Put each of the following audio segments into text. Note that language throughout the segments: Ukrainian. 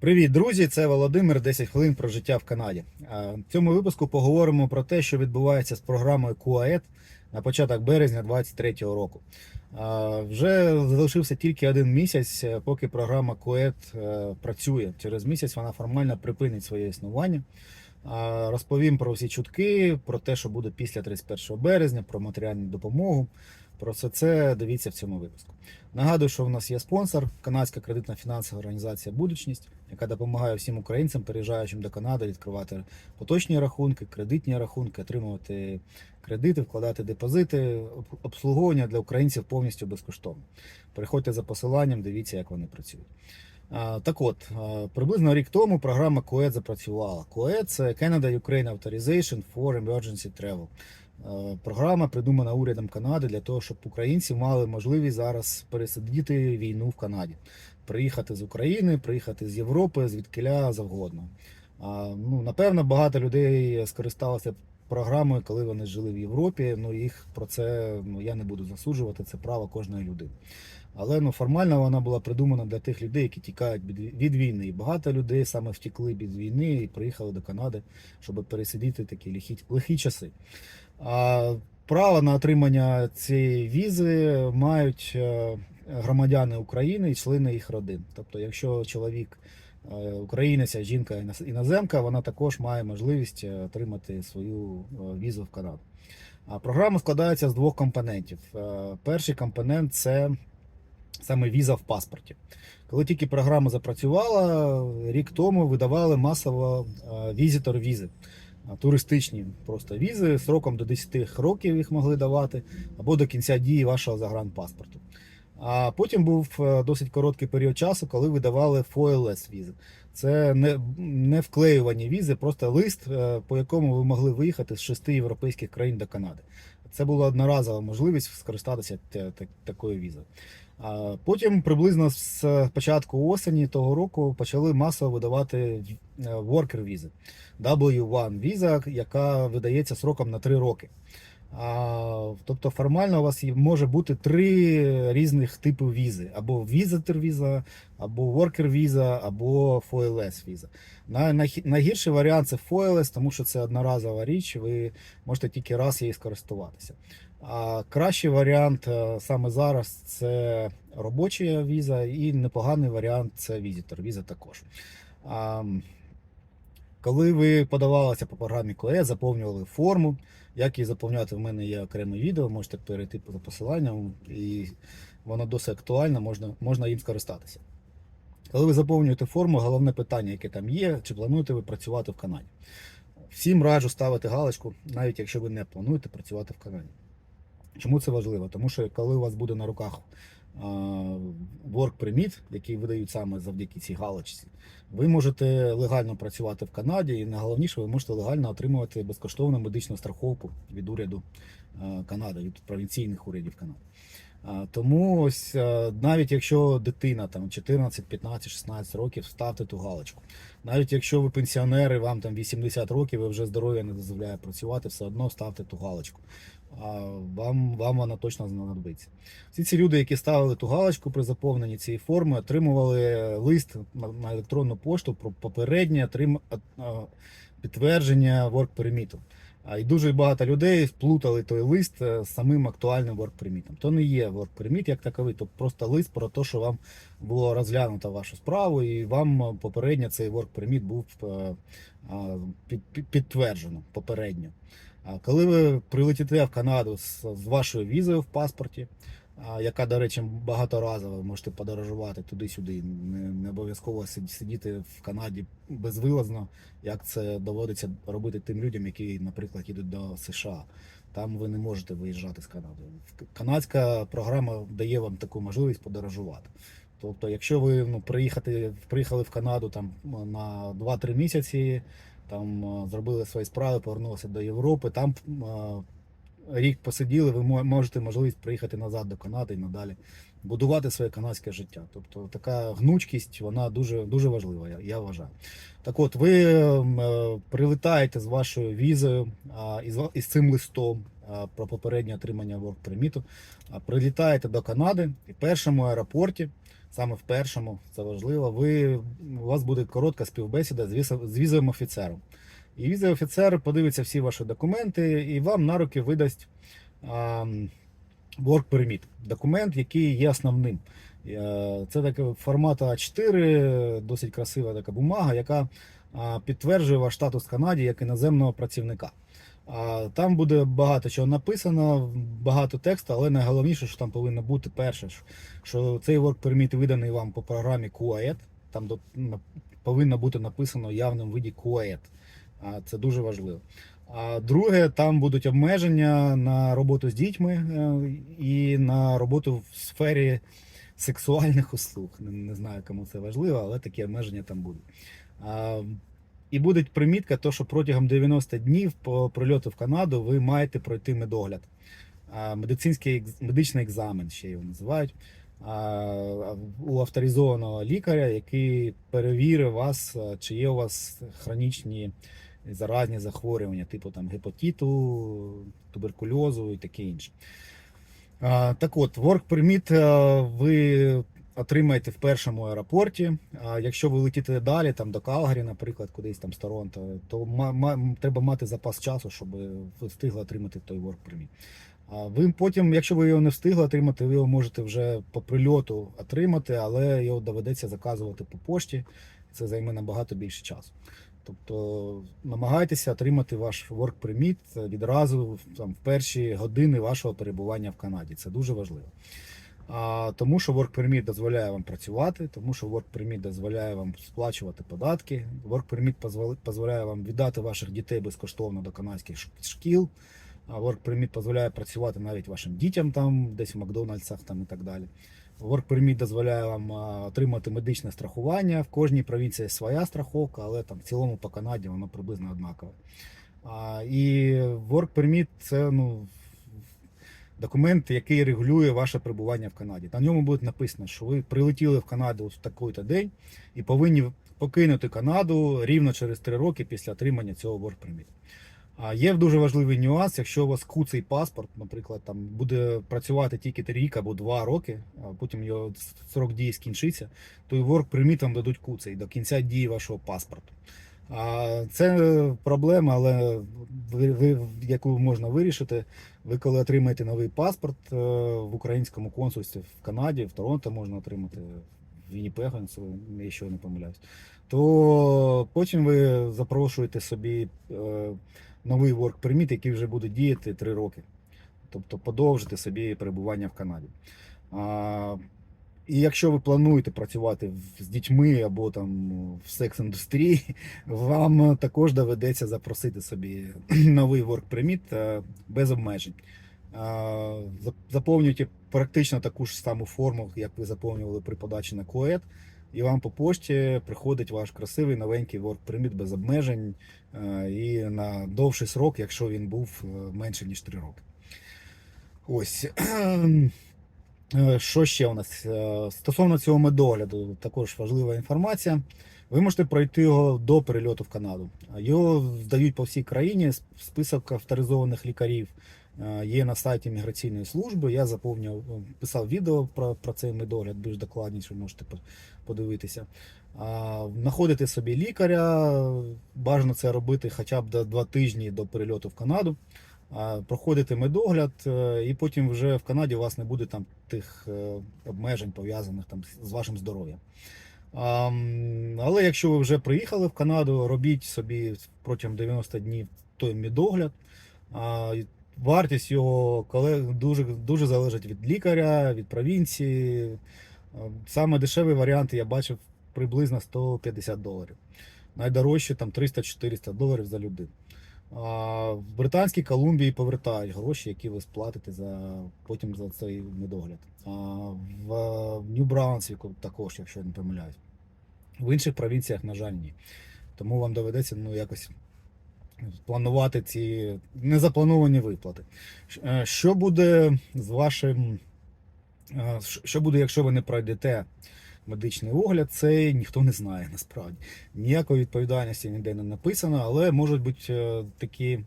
Привіт, друзі! Це Володимир. 10 хвилин про життя в Канаді. В цьому випуску поговоримо про те, що відбувається з програмою QAED на початок березня 2023 року. Вже залишився тільки один місяць, е, поки програма QAED е, працює. Через місяць вона формально припинить своє існування. Розповім про всі чутки, про те, що буде після 31 березня, про матеріальну допомогу. Про все це дивіться в цьому випуску. Нагадую, що в нас є спонсор, канадська кредитна фінансова організація Будучність, яка допомагає всім українцям, переїжджаючим до Канади, відкривати поточні рахунки, кредитні рахунки, отримувати кредити, вкладати депозити, обслуговування для українців повністю безкоштовно. Переходьте за посиланням, дивіться, як вони працюють. Так от, приблизно рік тому програма COED запрацювала. COED – це Canada Ukraine Authorization for Emergency Travel. Е, Програма придумана урядом Канади для того, щоб українці мали можливість зараз пересидіти війну в Канаді, приїхати з України, приїхати з Європи, звідкиля завгодно. Ну, напевно, багато людей скористалися програмою, коли вони жили в Європі. Ну їх про це ну, я не буду засуджувати, це право кожної людини. Але ну, формально вона була придумана для тих людей, які тікають від, війни. І багато людей саме втекли від війни і приїхали до Канади, щоб пересидіти такі лихі, лихі часи. Право на отримання цієї візи мають е, громадяни України і члени їх родин. Тобто, якщо чоловік е, українець, жінка іноз- іноземка, вона також має можливість е, отримати свою візу в Канаду. Програма складається з двох компонентів. Перший компонент це саме віза в паспорті. Коли тільки програма запрацювала, рік тому видавали масово візитор візи. А, Туристичні просто візи сроком до 10 років їх могли давати або до кінця дії вашого загранпаспорту. А потім був е, досить короткий період часу, коли видавали FOLS візи. Це не, не вклеювані візи, просто лист, е, по якому ви могли виїхати з шести європейських країн до Канади. Це була одноразова можливість скористатися такою візою. Потім приблизно з початку осені того року почали масово видавати е, worker візи. W1 віза, яка видається сроком на 3 роки. Тобто формально у вас може бути три різних типи візи: або visitor віза, або worker віза, або FOLS віза. Найгірший варіант це FOLS, тому що це одноразова річ, ви можете тільки раз її скористуватися. А кращий варіант е, саме зараз це робоча віза, і непоганий варіант це візитор. Віза також. Коли ви подавалися по програмі КОЕ, заповнювали форму. Як її заповняти, в мене є окреме відео, можете перейти за посиланням, і воно досить актуальне, можна, можна їм скористатися. Коли ви заповнюєте форму, головне питання, яке там є, чи плануєте ви працювати в Канаді. Всім раджу ставити галочку, навіть якщо ви не плануєте працювати в Канаді. Чому це важливо? Тому що коли у вас буде на руках work permit, який видають саме завдяки цій галочці, ви можете легально працювати в Канаді, і найголовніше, ви можете легально отримувати безкоштовну медичну страховку від уряду Канади, від провінційних урядів Канади. Тому ось навіть якщо дитина там 14, 15, 16 років, ставте ту галочку. Навіть якщо ви пенсіонери, вам там 80 років, і вже здоров'я не дозволяє працювати, все одно ставте ту галочку. Вам, вам вона точно знадобиться. Всі ці люди, які ставили ту галочку при заповненні цієї форми, отримували лист на, електронну пошту про попереднє підтвердження work. А і дуже багато людей вплутали той лист е, з самим актуальним work пермітом. То не є work перміт як таковий, то просто лист про те, що вам було розглянуто вашу справу, і вам попередньо цей work перміт був е, підтверджено попередньо. Коли ви прилетите в Канаду з, вашою візою в паспорті, яка, до речі, багаторазова, можете подорожувати туди-сюди, не обов'язково сидіти в Канаді безвилазно, як це доводиться робити тим людям, які, наприклад, їдуть до США. Там ви не можете виїжджати з Канади. Канадська програма дає вам таку можливість подорожувати. Тобто, якщо ви ну, приїхати, приїхали в Канаду там на 2-3 місяці, там е, зробили свої справи, повернулися до Європи, там е, рік посиділи, ви можете можливість приїхати назад до Канади і надалі будувати своє канадське життя. Тобто така гнучкість, вона дуже, дуже важлива, я, я вважаю. Так от, ви е, прилетаєте з вашою візою а, із, цим листом про попереднє отримання work permit, прилітаєте до Канади і в першому аеропорті саме в першому, це важливо. Ви, у вас буде коротка співбесіда з, візовим офіцером. І візовий офіцер подивиться всі ваші документи і вам на руки видасть work permit, документ, який є основним. Е, Це таке формату А4, досить красива така бумага, яка підтверджує ваш статус в Канаді як іноземного працівника. Там буде багато чого написано, багато тексту, але найголовніше, що там повинно бути перше, що цей work permit виданий вам по програмі QAED, там до- повинно бути написано в явному виді. А, Це дуже важливо. А друге, там будуть обмеження на роботу з дітьми е, і на роботу в сфері сексуальних услуг. Не, знаю, кому це важливо, але такі обмеження там будуть. І буде примітка, то, що протягом 90 днів по прильоту в Канаду ви маєте пройти медогляд. Медицинський медичний екзамен, ще його називають. У авторизованого лікаря, який перевірить вас, чи є у вас хронічні заразні захворювання, типу там гепатиту, туберкульозу і таке інше. Так от, work permit ви отримаєте в першому аеропорті. А якщо ви летите далі, там до Калгарі, наприклад, кудись там з Торонто, то ма- ма- треба мати запас часу, щоб ви встигли отримати той work permit. А ви потім, якщо ви його не встигли отримати, ви його можете вже по прильоту отримати, але його доведеться заказувати по пошті. Це займе набагато більше часу. Тобто намагайтеся отримати ваш work permit відразу там, в перші години вашого перебування в Канаді. Це дуже важливо. А, тому що work permit дозволяє вам працювати, тому що work permit дозволяє вам сплачувати податки. Work permit дозволяє вам віддати ваших дітей безкоштовно до канадських шкіл. А work permit дозволяє працювати навіть вашим дітям там, десь в Макдональдсах там і так далі. Work permit дозволяє вам отримати медичне страхування. В кожній провінції своя страховка, але там в цілому по Канаді воно приблизно однакове. А, і work permit це ну, документ, який регулює ваше перебування в Канаді. На ньому буде написано, що ви прилетіли в Канаду в такий-то день і повинні покинути Канаду рівно через 3 роки після отримання цього work permit. А є дуже важливий нюанс, якщо у вас куций паспорт, наприклад, там буде працювати тільки рік або 2 роки, а потім його срок дії скінчиться, то і work permit вам дадуть куций до кінця дії вашого паспорту. А це проблема, але ви, ви, яку можна вирішити. Ви коли отримаєте новий паспорт е, в українському консульстві в Канаді, в Торонто можна отримати в Вінніпега, якщо не помиляюсь, то потім ви запрошуєте собі е, новий work permit, який вже буде діяти 3 роки. Тобто подовжити собі перебування в Канаді. А, і якщо ви плануєте працювати з дітьми або там в секс-індустрії, вам також доведеться запросити собі новий work permit е, без обмежень. А, Заповнюйте практично таку ж саму форму, як ви заповнювали при подачі на КОЕД, і вам по пошті приходить ваш красивий новенький permit без обмежень е, і на довший срок, якщо він був е, менше ніж 3 роки. Ось. Е, Що ще у нас? Стосовно цього медогляду, також важлива інформація. Ви можете пройти його до перельоту в Канаду. Його здають по всій країні. Список авторизованих лікарів є на сайті міграційної служби. Я заповнював, е, писав відео про, про цей медогляд, більш докладніше можете подивитися. А, Знаходити собі лікаря, бажано це робити хоча б до два тижні до перельоту в Канаду. А, Проходите медогляд, е, і потім вже в Канаді у вас не буде там тих е, обмежень пов'язаних там з вашим здоров'ям. Але якщо ви вже приїхали в Канаду, робіть собі протягом 90 днів той медогляд. Вартість його дуже, дуже залежить від лікаря, від провінції. Саме дешевий варіант я бачив приблизно 150 доларів. Найдорожче там 300-400 доларів за людину. А в Британській Колумбії повертають гроші, які ви сплатите за, потім за цей медогляд. А в Нью-Браунсвіку також, якщо я не помиляюсь. В інших провінціях, на жаль, ні. Тому вам доведеться ну, якось планувати ці незаплановані виплати. Е, Що буде з вашим. е, Що буде, якщо ви не пройдете медичний огляд, це ніхто не знає насправді. Ніякої відповідальності ніде не написано, але можуть бути е, такі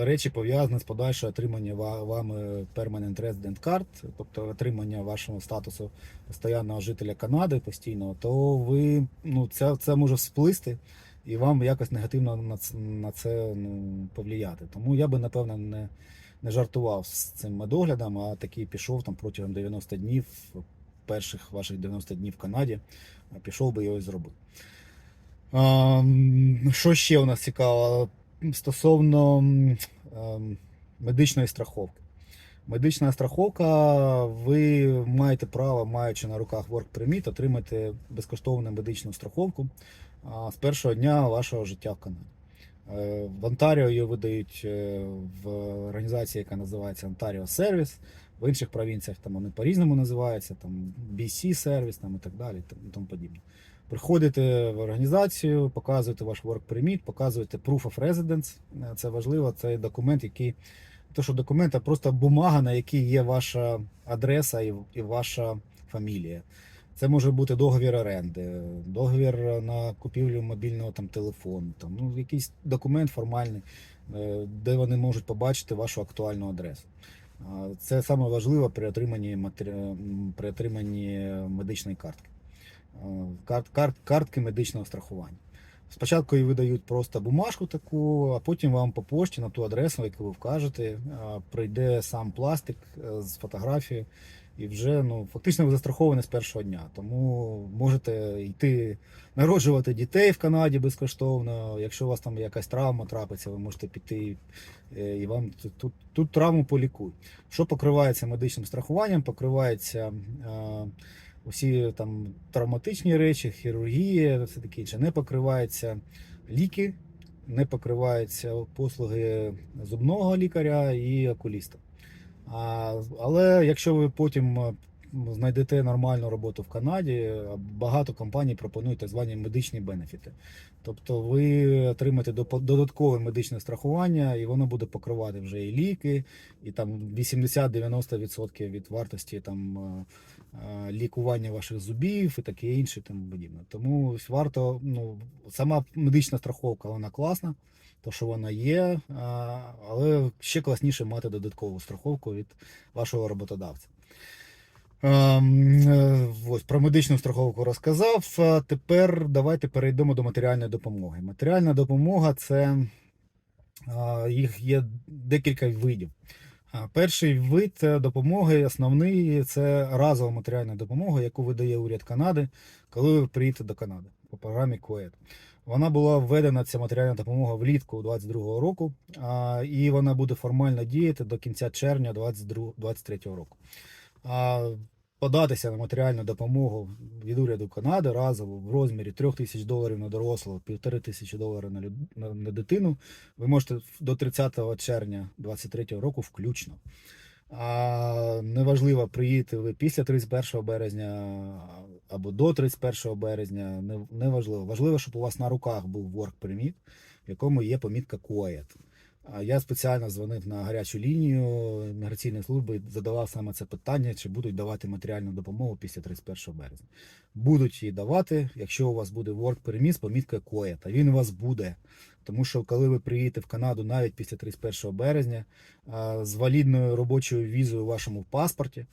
речі пов'язані з подальшим отриманням ва- вами Permanent Resident Card, тобто отримання вашого статусу постійного жителя Канади постійного, то ви ну, це, це може всплисти і вам якось негативно на це, на це ну, повлияти. Тому я би, напевно, не, не жартував з цим медоглядом, а такий пішов там протягом 90 днів, перших ваших 90 днів в Канаді, пішов би його і зробив. А, що ще у нас цікаво? Стосовно ем, медичної страховки. Медична страховка, ви маєте право, маючи на руках Work Permit, отримати безкоштовну медичну страховку а, з першого дня вашого життя в Канаді. Е, В Онтаріо її видають е, в організації, яка називається Ontario Service. В інших провінціях там вони по-різному називаються, там BC Service там, і так далі, і тому подібне. Приходите в організацію, показуєте ваш work permit, показуєте proof of residence. Е, Це важливо, це документ, який то, що документ, а просто бумага, на якій є ваша адреса і, і ваша фамілія. Це може бути договір оренди, договір на купівлю мобільного там телефону, там ну якийсь документ формальний, е, де вони можуть побачити вашу актуальну адресу. Це саме важливо при отриманні при отриманні медичної картки. Карт, карт, картки медичного страхування. Спочатку їй видають просто бумажку таку, а потім вам по пошті на ту адресу, яку ви вкажете, прийде сам пластик е, з фотографією, і вже ну, фактично ви застраховані з першого дня. Тому можете йти народжувати дітей в Канаді безкоштовно. Якщо у вас там якась травма трапиться, ви можете піти е, і вам тут, тут, тут травму полікують. Що покривається медичним страхуванням? Покривається. е, Усі там травматичні речі, хірургія, все таке інше, не покриваються ліки, не покриваються послуги зубного лікаря і окуліста. Але якщо ви потім е, знайдете нормальну роботу в Канаді, е, багато компаній пропонують так звані медичні бенефіти. Тобто ви отримаєте додаткове медичне страхування, і воно буде покривати вже і ліки, і там 80-90% від вартості там. е, лікування ваших зубів і таке інше, тому подібне. Тому варто, ну, сама медична страховка, вона класна, то що вона є, але ще класніше мати додаткову страховку від вашого роботодавця. Ем, е, Ось про медичну страховку розказав. Тепер давайте перейдемо до матеріальної допомоги. Матеріальна допомога це їх є декілька видів. Перший вид е, допомоги, основний це разова матеріальна допомога, яку видає уряд Канади, коли ви приїдете до Канади по програмі КУЕД. Вона була введена ця матеріальна допомога влітку 2022 року, і вона буде формально діяти до кінця червня 2023 року. Податися на матеріальну допомогу від уряду Канади разово в розмірі 3 тисяч доларів на дорослого, 1,5 тисячі доларів на, люд- на дитину ви можете до 30 червня 2023 року включно. А неважливо, приїдете ви після 31 березня або до 31 березня, не, неважливо. Важливо, щоб у вас на руках був work permit, в якому є помітка QAED. Я спеціально дзвонив на гарячу лінію міграційної служби, задавав саме це питання, чи будуть давати матеріальну допомогу після 31 березня. Будуть її давати, якщо у вас буде work переміс, помітка коє, та він у вас буде. Тому що коли ви приїдете в Канаду навіть після 31 березня з валідною робочою візою у вашому паспорті,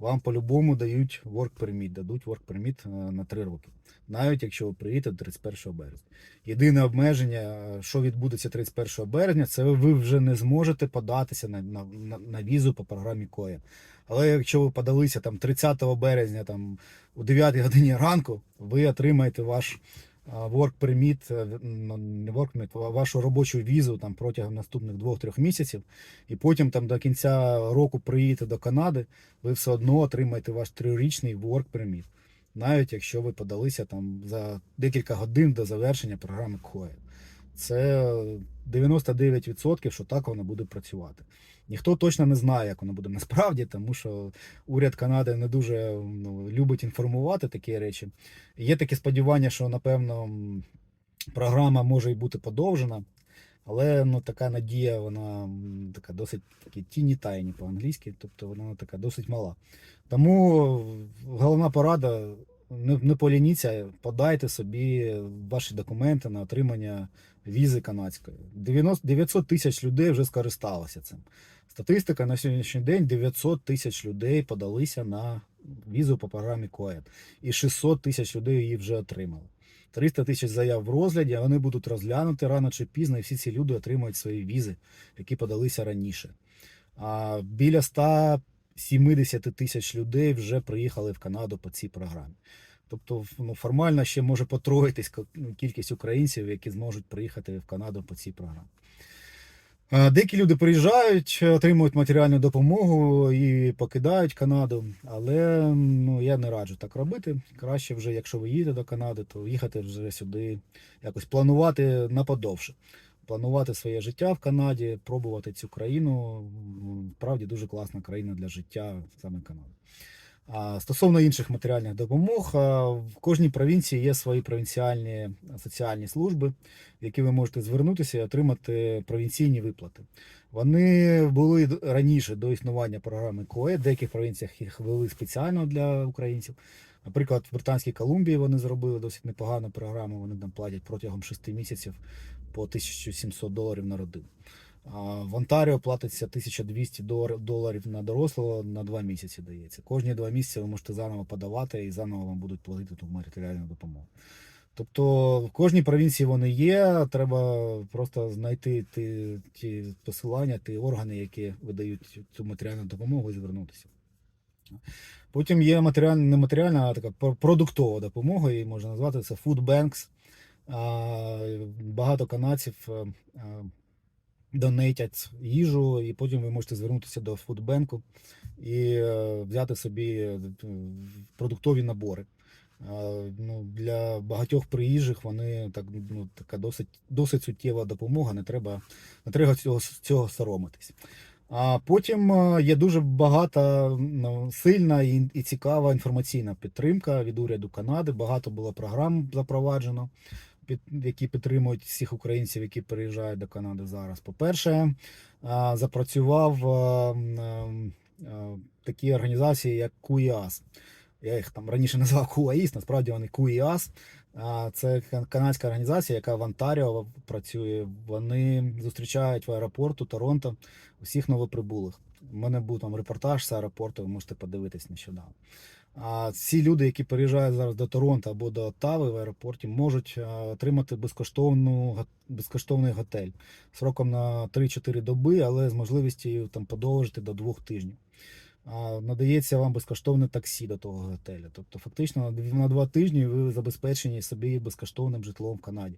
вам по-любому дають work permit, дадуть work permit е, на 3 роки, навіть якщо ви приїдете до 31 березня. Єдине обмеження, е, що відбудеться 31 березня, це ви вже не зможете податися на, на, на, на візу по програмі КОЯ. Але якщо ви подалися там 30 березня там, у 9 годині ранку, ви отримаєте ваш work permit, е, не work permit, вашу робочу візу там, протягом наступних 2-3 місяців, і потім там, до кінця року приїдете до Канади, ви все одно отримаєте ваш трирічний work permit, навіть якщо ви подалися там за декілька годин до завершення програми КОЕ. Це 99%, що так воно буде працювати. Ніхто точно не знає, як воно буде насправді, тому що уряд Канади не дуже ну, любить інформувати такі речі. Є таке сподівання, що напевно програма може і бути подовжена, але ну, така надія, вона така досить такі тіні тайні по-англійськи, тобто вона така досить мала. Тому головна порада не, не полініться, подайте собі ваші документи на отримання візи канадської. 90, 900 тисяч людей вже скористалося цим. Статистика на сьогоднішній день 900 тисяч людей подалися на візу по програмі КОЕД. І 600 тисяч людей її вже отримали. 300 тисяч заяв в розгляді, вони будуть розглянути рано чи пізно, і всі ці люди отримують свої візи, які подалися раніше. А біля 170 тисяч людей вже приїхали в Канаду по цій програмі. Тобто, ну, формально ще може потроїтись ну, кількість українців, які зможуть приїхати в Канаду по цій програмі. Деякі люди приїжджають, отримують матеріальну допомогу і покидають Канаду, але ну, я не раджу так робити. Краще вже, якщо ви їдете до Канади, то їхати вже сюди, якось планувати наподовше. Планувати своє життя в Канаді, пробувати цю країну. Справді дуже класна країна для життя саме Канада. Стосовно інших матеріальних допомог, в кожній провінції є свої провінціальні соціальні служби, в які ви можете звернутися і отримати провінційні виплати. Вони були раніше до існування програми КОЕ. В деяких провінціях їх ввели спеціально для українців. Наприклад, в Британській Колумбії вони зробили досить непогану програму. Вони там платять протягом 6 місяців по 1700 доларів на родину. В Онтаріо платиться 1200 доларів на дорослого на 2 місяці дається. Кожні 2 місяці ви можете заново подавати і заново вам будуть платити ту матеріальну допомогу. Тобто в кожній провінції вони є. Треба просто знайти ті, ті посилання, ті органи, які видають цю матеріальну допомогу і звернутися. Потім є матеріальна, не матеріальна, а така пр- продуктова допомога, її можна назвати це Food Banks. Багато канадців е, їжу, і потім ви можете звернутися до фудбенку і е, взяти собі е, продуктові набори. Ну, для багатьох приїжджих вони так, ну, така досить, досить суттєва допомога, не треба, не треба цього, цього соромитись. А потім е, є дуже багата ну, сильна і, і цікава інформаційна підтримка від уряду Канади. Багато було програм запроваджено, які підтримують всіх українців, які переїжджають до Канади зараз. По-перше, запрацював такі організації, як QIAS. Я їх там раніше назвав QAIS, насправді вони. А, Це канадська організація, яка в Онтаріо працює. Вони зустрічають в аеропорту Торонто усіх новоприбулих. У мене був там репортаж з аеропорту, ви можете подивитись нещодавно. А ці люди, які переїжджають зараз до Торонто або до Оттави в аеропорті, можуть отримати безкоштовну, безкоштовний готель сроком на 3-4 доби, але з можливістю там подовжити до 2 тижнів. Надається вам безкоштовне таксі до того готелю. Тобто, фактично на два тижні ви забезпечені собі безкоштовним житлом в Канаді.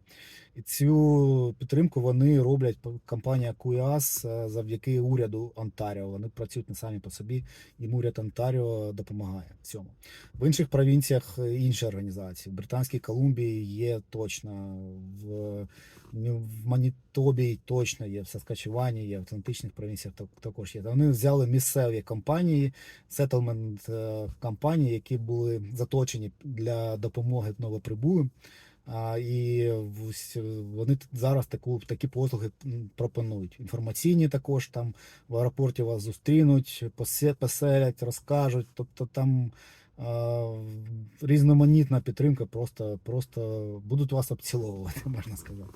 І цю підтримку вони роблять компанія QIAS е, завдяки уряду Онтаріо. Вони працюють не самі по собі, їм уряд Онтаріо допомагає в цьому. В інших провінціях е, інші організації. В Британській Колумбії є точно, в, в Манітобі точно є, в Саскачевані є, в Атлантичних провінціях так- також є. Вони взяли місцеві компанії, сеттлмент е, компанії, які були заточені для допомоги новоприбулим. А, і е, вони зараз таку, такі послуги пропонують. Інформаційні також там в аеропорті вас зустрінуть, поселять, розкажуть. Тобто там різноманітна підтримка, просто, просто будуть вас обціловувати, можна сказати.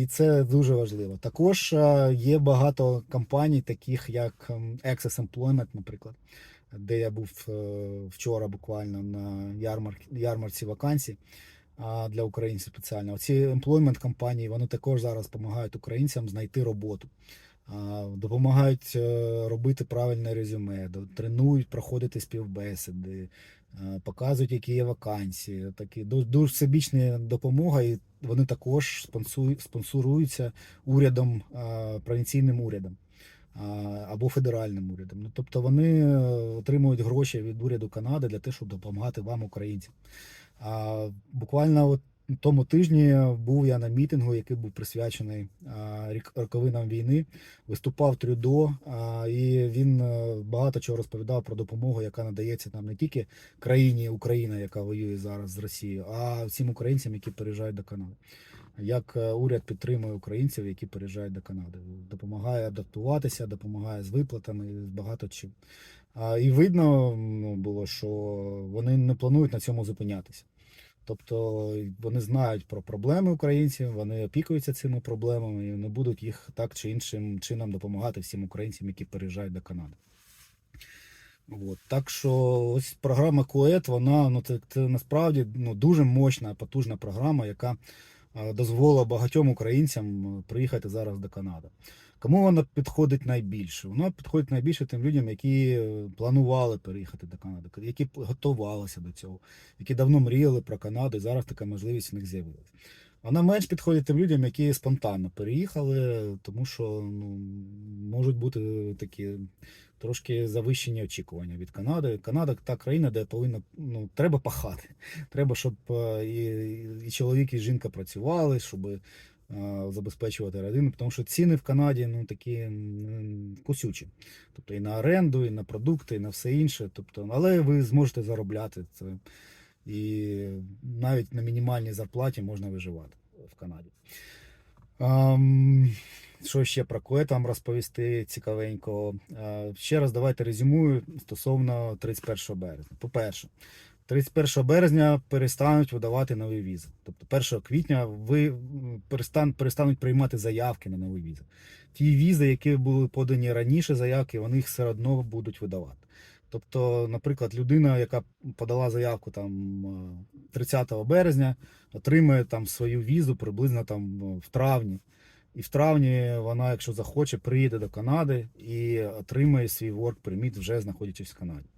І це дуже важливо. Також є багато компаній, таких як ем, Access Employment, наприклад, де я був е, вчора буквально на ярмар, ярмарці вакансій для українців спеціально. Оці employment компанії вони також зараз допомагають українцям знайти роботу. Допомагають е, робити правильне резюме, тренують, проходити співбесіди, е, показують, які є вакансії. Такі ду- дуже всебічна допомога, і вони також спонсоруються урядом, е, провінційним урядом або федеральним урядом. Ну, тобто вони отримують гроші від уряду Канади для того, щоб допомагати вам, українцям. А, буквально от тому тижні був я на мітингу, який був присвячений роковинам війни. Виступав Трюдо, і він е, багато чого розповідав про допомогу, яка надається нам не тільки країні Україна, яка воює зараз з Росією, а всім українцям, які переїжджають до Канади. Як е, уряд підтримує українців, які переїжджають до Канади, допомагає адаптуватися, допомагає з виплатами, з багато чим. І видно ну, було, що вони не планують на цьому зупинятися. Тобто вони знають про проблеми українців, вони опікуються цими проблемами і не будуть їх так чи іншим чином допомагати всім українцям, які переїжджають до Канади. От. Так що ось програма КУЕТ, вона ну, це, це насправді ну, дуже мощна, потужна програма, яка е, дозволила багатьом українцям е, приїхати зараз до Канади. Кому вона підходить найбільше? Вона підходить найбільше тим людям, які е, планували переїхати до Канади, які готувалися до цього, які давно мріяли про Канаду, і зараз така можливість у них з'явилася. Вона менш підходить тим людям, які спонтанно переїхали, тому що ну, можуть бути такі трошки завищені очікування від Канади. Канада та країна, де повинна ну, треба пахати. Треба, щоб е, і, і чоловік, і жінка працювали, щоб забезпечувати родину, тому що ціни в Канаді ну, такі м, кусючі. Тобто і на оренду, і на продукти, і на все інше. Тобто, але ви зможете заробляти це. І навіть на мінімальній зарплаті можна виживати в Канаді. Ам, що ще про Кует вам розповісти цікавенького? Е, Ще раз давайте резюмую стосовно 31 березня. По-перше, 31 березня перестануть видавати нові візи. Тобто 1 квітня ви перестан, перестануть приймати заявки на нові візи. Ті візи, які були подані раніше, заявки, вони їх все одно будуть видавати. Тобто, наприклад, людина, яка подала заявку там е, 30 березня, отримає там свою візу приблизно там е, в травні. І в травні вона, якщо захоче, приїде до Канади і отримає свій work permit вже знаходячись в Канаді.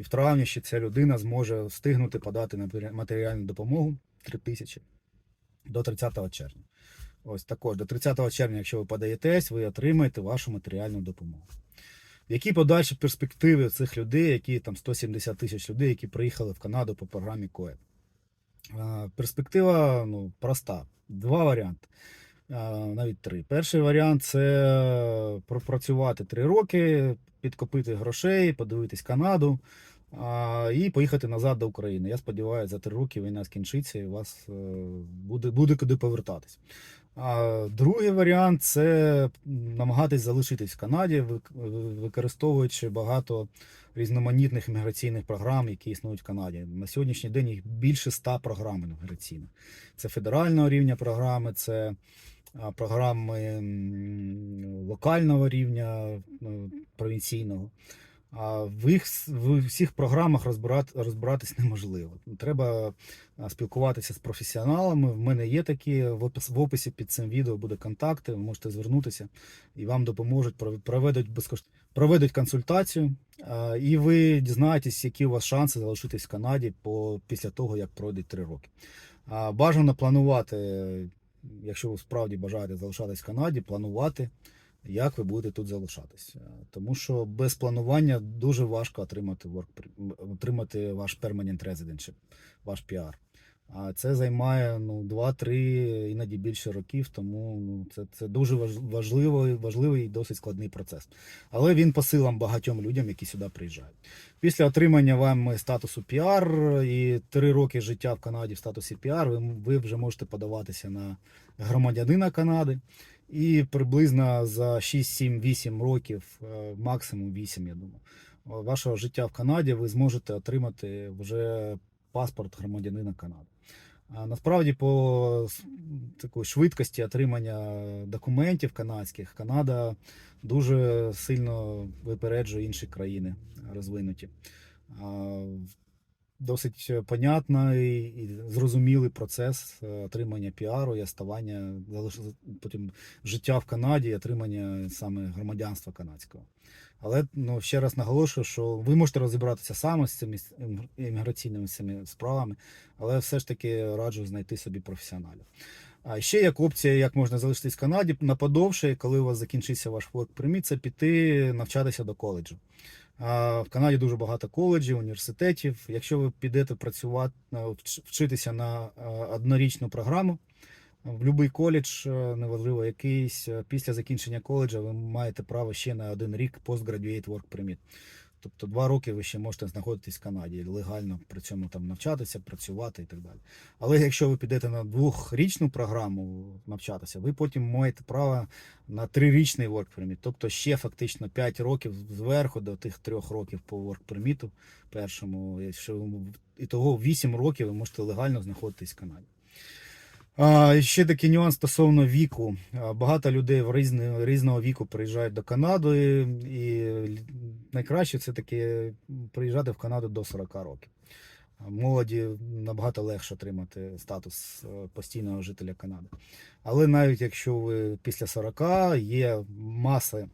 І в травні ще ця людина зможе встигнути подати на матеріальну допомогу 3 тисячі до 30 червня. Ось також до 30 червня, якщо ви подаєтесь, ви отримаєте вашу матеріальну допомогу. Які подальші перспективи цих людей, які там 170 тисяч людей, які приїхали в Канаду по програмі КОЕД? А, Перспектива ну, проста. Два варіанти. Навіть три. Перший варіант це пропрацювати три роки, підкопити грошей, подивитись Канаду і поїхати назад до України. Я сподіваюся, за три роки війна скінчиться і вас е, буде, буде куди повертатись. Другий варіант це намагатись залишитись в Канаді, використовуючи багато різноманітних міграційних програм, які існують в Канаді. На сьогоднішній день їх більше ста програм міграційних. Це федерального рівня програми, це програми локального рівня ну, провінційного. А в їх в всіх програмах розбирати, розбиратись неможливо. Треба спілкуватися з професіоналами. В мене є такі в опис- в описі під цим відео буде контакти. Ви можете звернутися і вам допоможуть пров- проведуть безкоштовно проведуть консультацію, і ви дізнаєтесь, які у вас шанси залишитись в Канаді по після того, як пройдуть три роки. Бажано планувати, якщо ви справді бажаєте залишатись в Канаді, планувати як ви будете тут залишатись. Е, Тому що без планування дуже важко отримати work, отримати ваш permanent residentship, ваш PR. А це займає ну, 2-3, іноді більше років, тому ну, це, це дуже важливий, важливий і досить складний процес. Але він по силам багатьом людям, які сюди приїжджають. Після отримання вами статусу PR і 3 роки життя в Канаді в статусі PR, ви, ви вже можете подаватися на громадянина Канади. І приблизно за 6, 7, 8 років, е, максимум 8, я думаю, е, вашого життя в Канаді ви зможете отримати вже паспорт громадянина Канади. Насправді, по такої швидкості отримання документів канадських, Канада дуже сильно випереджує інші країни розвинуті. Досить понятний і зрозумілий процес е, отримання піару і оставання потім життя в Канаді і отримання саме громадянства канадського. Але ну, ще раз наголошую, що ви можете розібратися саме з цими імміграційними цими справами, але все ж таки раджу знайти собі професіоналів. А ще як опція, як можна залишитись в Канаді на подовше, коли у вас закінчиться ваш work permit, це піти навчатися до коледжу. В Канаді дуже багато коледжів, університетів. Якщо ви підете працювати, вчитися на однорічну програму, в будь-який коледж, е, неважливо якийсь, е, після закінчення коледжа ви маєте право ще на один рік postgraduate work permit. Тобто два роки ви ще можете знаходитись в Канаді, легально при цьому там навчатися, працювати і так далі. Але якщо ви підете на двохрічну програму навчатися, ви потім маєте право на трирічний work permit, тобто ще фактично 5 років зверху до тих трьох років по work permit першому. Якщо ви- і того 8 років ви можете легально знаходитись в Канаді. Ще такий нюанс стосовно віку. Багато людей в різне, різного віку приїжджають до Канади, і найкраще це таки приїжджати в Канаду до 40 років. Молоді набагато легше отримати статус е, постійного жителя Канади. Але навіть якщо ви після 40 є маса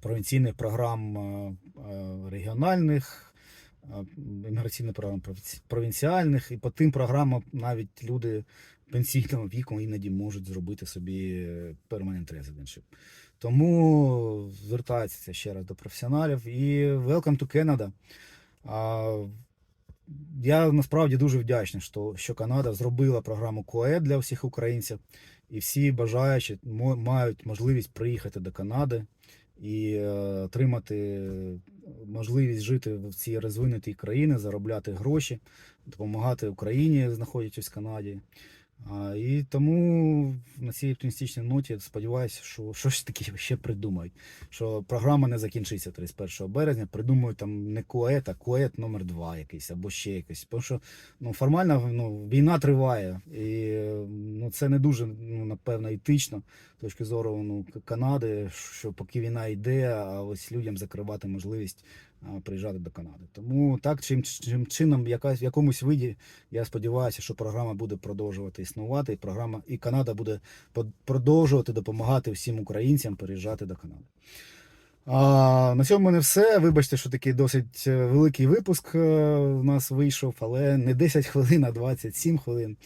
провінційних програм е, е, регіональних, імміграційних програм провінціальних, і по тим програмам навіть люди пенсійного віку іноді можуть зробити собі permanent residentship. Тому звертайтеся ще раз до професіоналів і welcome to Canada. Я насправді дуже вдячний, що, що Канада зробила програму КОЕД для всіх українців, і всі бажаючі мають можливість приїхати до Канади і е, отримати можливість жити в цій розвинутій країні, заробляти гроші, допомагати Україні, знаходячись в Канаді. І тому на цій оптимістичній ноті сподіваюся, що щось таке ще придумають. Що програма не закінчиться 31 березня. Придумають там не КОЕТ, а КОЕТ номер 2 якийсь або ще якийсь. Тому що ну, формально ну, війна триває. І ну, це не дуже ну, напевно етично з точки зору ну, Канади, що поки війна йде, а ось людям закривати можливість приїжджати до Канади. Тому так, чим, чим чином, якась, в якомусь виді, я сподіваюся, що програма буде продовжувати існувати, і програма і Канада буде продовжувати допомагати всім українцям переїжджати до Канади. А, на цьому в мене все. Вибачте, що такий досить е, великий випуск е, у нас вийшов, але не 10 хвилин, а 27 хвилин.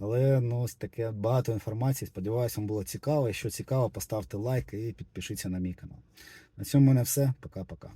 Але ну, ось таке багато інформації. Сподіваюся, вам було цікаво. Якщо цікаво, поставте лайк і підпишіться на мій канал. На цьому в все. Пока-пока.